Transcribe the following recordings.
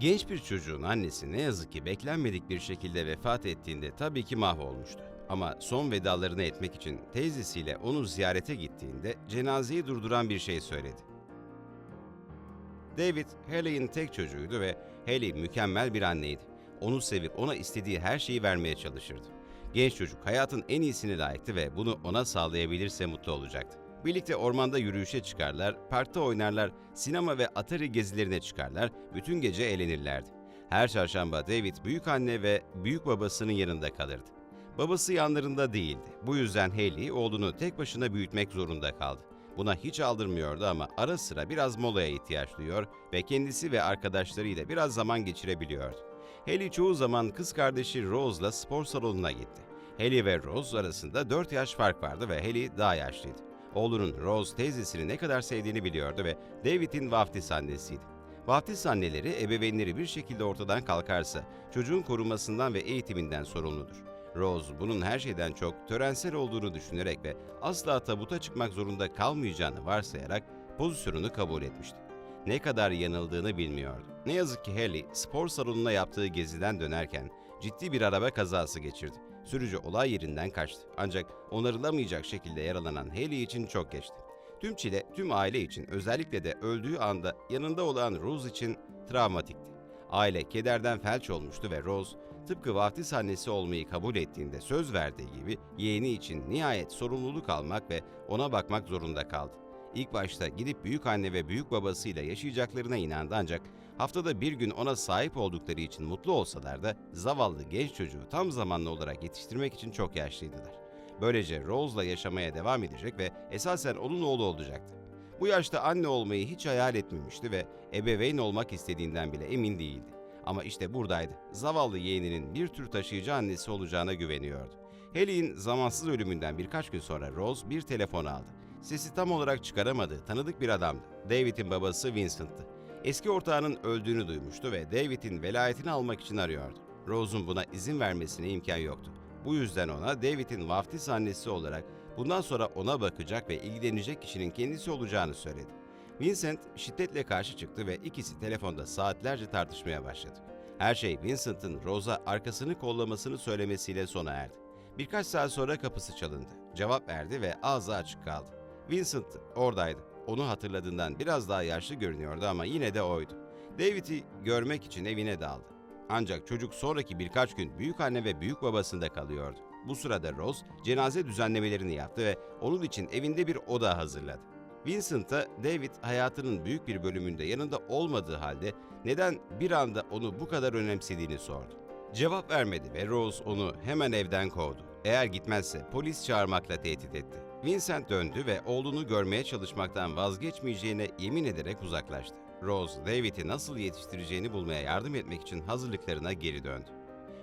Genç bir çocuğun annesi ne yazık ki beklenmedik bir şekilde vefat ettiğinde tabii ki mahvolmuştu. Ama son vedalarını etmek için teyzesiyle onu ziyarete gittiğinde cenazeyi durduran bir şey söyledi. David, Haley'in tek çocuğuydu ve Haley mükemmel bir anneydi. Onu sevip ona istediği her şeyi vermeye çalışırdı. Genç çocuk hayatın en iyisini layıktı ve bunu ona sağlayabilirse mutlu olacaktı. Birlikte ormanda yürüyüşe çıkarlar, parkta oynarlar, sinema ve Atari gezilerine çıkarlar, bütün gece eğlenirlerdi. Her çarşamba David büyük anne ve büyük babasının yanında kalırdı. Babası yanlarında değildi. Bu yüzden Haley oğlunu tek başına büyütmek zorunda kaldı. Buna hiç aldırmıyordu ama ara sıra biraz molaya ihtiyaç duyuyor ve kendisi ve arkadaşlarıyla biraz zaman geçirebiliyordu. Haley çoğu zaman kız kardeşi Rose'la spor salonuna gitti. Haley ve Rose arasında 4 yaş fark vardı ve Haley daha yaşlıydı. Oğlunun Rose teyzesini ne kadar sevdiğini biliyordu ve David'in vaftiz annesiydi. Vaftiz anneleri ebeveynleri bir şekilde ortadan kalkarsa çocuğun korunmasından ve eğitiminden sorumludur. Rose bunun her şeyden çok törensel olduğunu düşünerek ve asla tabuta çıkmak zorunda kalmayacağını varsayarak pozisyonunu kabul etmişti. Ne kadar yanıldığını bilmiyordu. Ne yazık ki Haley spor salonuna yaptığı geziden dönerken ciddi bir araba kazası geçirdi. Sürücü olay yerinden kaçtı. Ancak onarılamayacak şekilde yaralanan Haley için çok geçti. Tüm çile tüm aile için özellikle de öldüğü anda yanında olan Rose için travmatikti. Aile kederden felç olmuştu ve Rose tıpkı vaftiz annesi olmayı kabul ettiğinde söz verdiği gibi yeğeni için nihayet sorumluluk almak ve ona bakmak zorunda kaldı. İlk başta gidip büyük anne ve büyük babasıyla yaşayacaklarına inandı ancak haftada bir gün ona sahip oldukları için mutlu olsalar da zavallı genç çocuğu tam zamanlı olarak yetiştirmek için çok yaşlıydılar. Böylece Rose'la yaşamaya devam edecek ve esasen onun oğlu olacaktı. Bu yaşta anne olmayı hiç hayal etmemişti ve ebeveyn olmak istediğinden bile emin değildi. Ama işte buradaydı. Zavallı yeğeninin bir tür taşıyıcı annesi olacağına güveniyordu. Haley'in zamansız ölümünden birkaç gün sonra Rose bir telefon aldı. Sesi tam olarak çıkaramadığı tanıdık bir adamdı. David'in babası Vincent'tı. Eski ortağının öldüğünü duymuştu ve David'in velayetini almak için arıyordu. Rose'un buna izin vermesine imkan yoktu. Bu yüzden ona David'in vaftiz annesi olarak bundan sonra ona bakacak ve ilgilenecek kişinin kendisi olacağını söyledi. Vincent şiddetle karşı çıktı ve ikisi telefonda saatlerce tartışmaya başladı. Her şey Vincent'ın Rose'a arkasını kollamasını söylemesiyle sona erdi. Birkaç saat sonra kapısı çalındı. Cevap verdi ve ağzı açık kaldı. Vincent oradaydı. Onu hatırladığından biraz daha yaşlı görünüyordu ama yine de oydu. David'i görmek için evine daldı. Ancak çocuk sonraki birkaç gün büyük anne ve büyük babasında kalıyordu. Bu sırada Rose cenaze düzenlemelerini yaptı ve onun için evinde bir oda hazırladı. Vincent'a David hayatının büyük bir bölümünde yanında olmadığı halde neden bir anda onu bu kadar önemsediğini sordu. Cevap vermedi ve Rose onu hemen evden kovdu. Eğer gitmezse polis çağırmakla tehdit etti. Vincent döndü ve oğlunu görmeye çalışmaktan vazgeçmeyeceğine yemin ederek uzaklaştı. Rose, David'i nasıl yetiştireceğini bulmaya yardım etmek için hazırlıklarına geri döndü.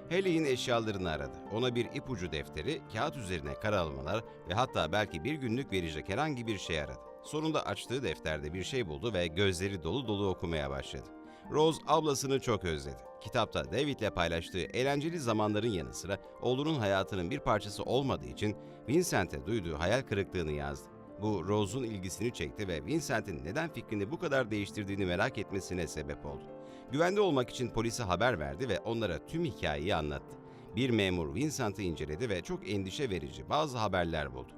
Haley'in eşyalarını aradı. Ona bir ipucu defteri, kağıt üzerine karalamalar ve hatta belki bir günlük verecek herhangi bir şey aradı. Sonunda açtığı defterde bir şey buldu ve gözleri dolu dolu okumaya başladı. Rose ablasını çok özledi. Kitapta David'le paylaştığı eğlenceli zamanların yanı sıra oğlunun hayatının bir parçası olmadığı için Vincent'e duyduğu hayal kırıklığını yazdı. Bu Rose'un ilgisini çekti ve Vincent'in neden fikrini bu kadar değiştirdiğini merak etmesine sebep oldu. Güvende olmak için polise haber verdi ve onlara tüm hikayeyi anlattı. Bir memur Vincent'ı inceledi ve çok endişe verici bazı haberler buldu.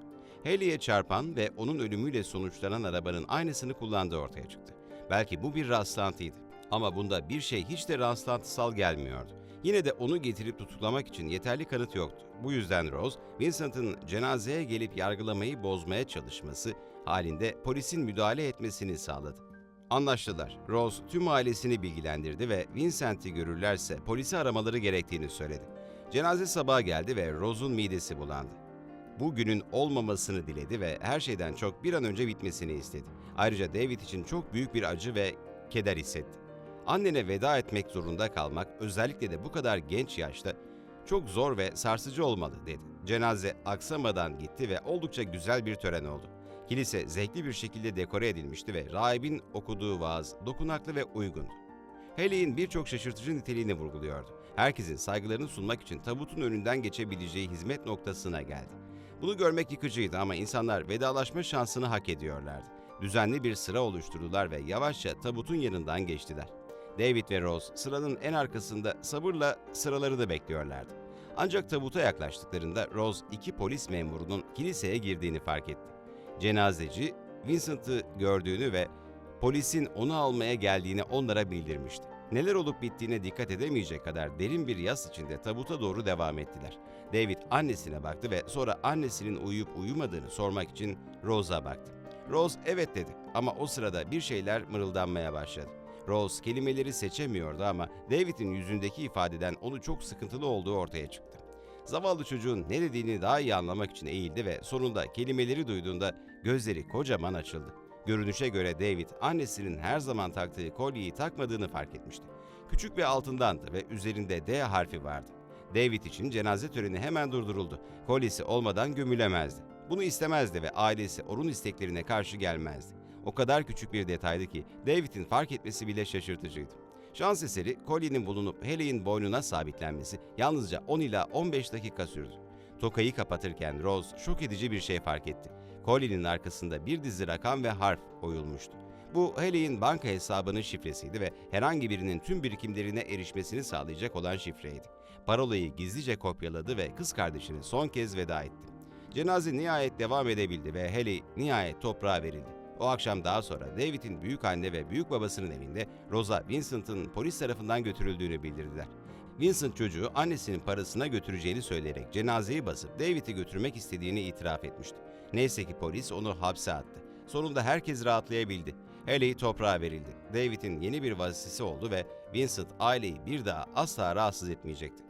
Haley'e çarpan ve onun ölümüyle sonuçlanan arabanın aynısını kullandığı ortaya çıktı. Belki bu bir rastlantıydı. Ama bunda bir şey hiç de rastlantısal gelmiyordu. Yine de onu getirip tutuklamak için yeterli kanıt yoktu. Bu yüzden Rose, Vincent'ın cenazeye gelip yargılamayı bozmaya çalışması halinde polisin müdahale etmesini sağladı. Anlaştılar. Rose tüm ailesini bilgilendirdi ve Vincent'i görürlerse polisi aramaları gerektiğini söyledi. Cenaze sabahı geldi ve Rose'un midesi bulandı. Bu günün olmamasını diledi ve her şeyden çok bir an önce bitmesini istedi. Ayrıca David için çok büyük bir acı ve keder hissetti. Annene veda etmek zorunda kalmak özellikle de bu kadar genç yaşta çok zor ve sarsıcı olmalı dedi. Cenaze aksamadan gitti ve oldukça güzel bir tören oldu. Kilise zevkli bir şekilde dekore edilmişti ve rahibin okuduğu vaaz dokunaklı ve uygundu. Haley'in birçok şaşırtıcı niteliğini vurguluyordu. Herkesin saygılarını sunmak için tabutun önünden geçebileceği hizmet noktasına geldi. Bunu görmek yıkıcıydı ama insanlar vedalaşma şansını hak ediyorlardı. Düzenli bir sıra oluşturdular ve yavaşça tabutun yanından geçtiler. David ve Rose sıranın en arkasında sabırla sıralarını bekliyorlardı. Ancak tabuta yaklaştıklarında Rose iki polis memurunun kiliseye girdiğini fark etti. Cenazeci Vincent'ı gördüğünü ve polisin onu almaya geldiğini onlara bildirmişti. Neler olup bittiğine dikkat edemeyecek kadar derin bir yas içinde tabuta doğru devam ettiler. David annesine baktı ve sonra annesinin uyuyup uyumadığını sormak için Rose'a baktı. Rose evet dedi ama o sırada bir şeyler mırıldanmaya başladı. Rose kelimeleri seçemiyordu ama David'in yüzündeki ifadeden onu çok sıkıntılı olduğu ortaya çıktı. Zavallı çocuğun ne dediğini daha iyi anlamak için eğildi ve sonunda kelimeleri duyduğunda gözleri kocaman açıldı. Görünüşe göre David annesinin her zaman taktığı kolyeyi takmadığını fark etmişti. Küçük ve altındandı ve üzerinde D harfi vardı. David için cenaze töreni hemen durduruldu. Kolyesi olmadan gömülemezdi. Bunu istemezdi ve ailesi onun isteklerine karşı gelmezdi. O kadar küçük bir detaydı ki David'in fark etmesi bile şaşırtıcıydı. Şans eseri kolyenin bulunup Haley'in boynuna sabitlenmesi yalnızca 10 ila 15 dakika sürdü. Tokayı kapatırken Rose şok edici bir şey fark etti. Kolyenin arkasında bir dizi rakam ve harf oyulmuştu. Bu Haley'in banka hesabının şifresiydi ve herhangi birinin tüm birikimlerine erişmesini sağlayacak olan şifreydi. Parolayı gizlice kopyaladı ve kız kardeşine son kez veda etti. Cenaze nihayet devam edebildi ve Haley nihayet toprağa verildi. O akşam daha sonra David'in büyük anne ve büyük babasının evinde Rosa Vincent'ın polis tarafından götürüldüğünü bildirdiler. Vincent çocuğu annesinin parasına götüreceğini söyleyerek cenazeyi basıp David'i götürmek istediğini itiraf etmişti. Neyse ki polis onu hapse attı. Sonunda herkes rahatlayabildi. Haley toprağa verildi. David'in yeni bir vazifesi oldu ve Vincent aileyi bir daha asla rahatsız etmeyecekti.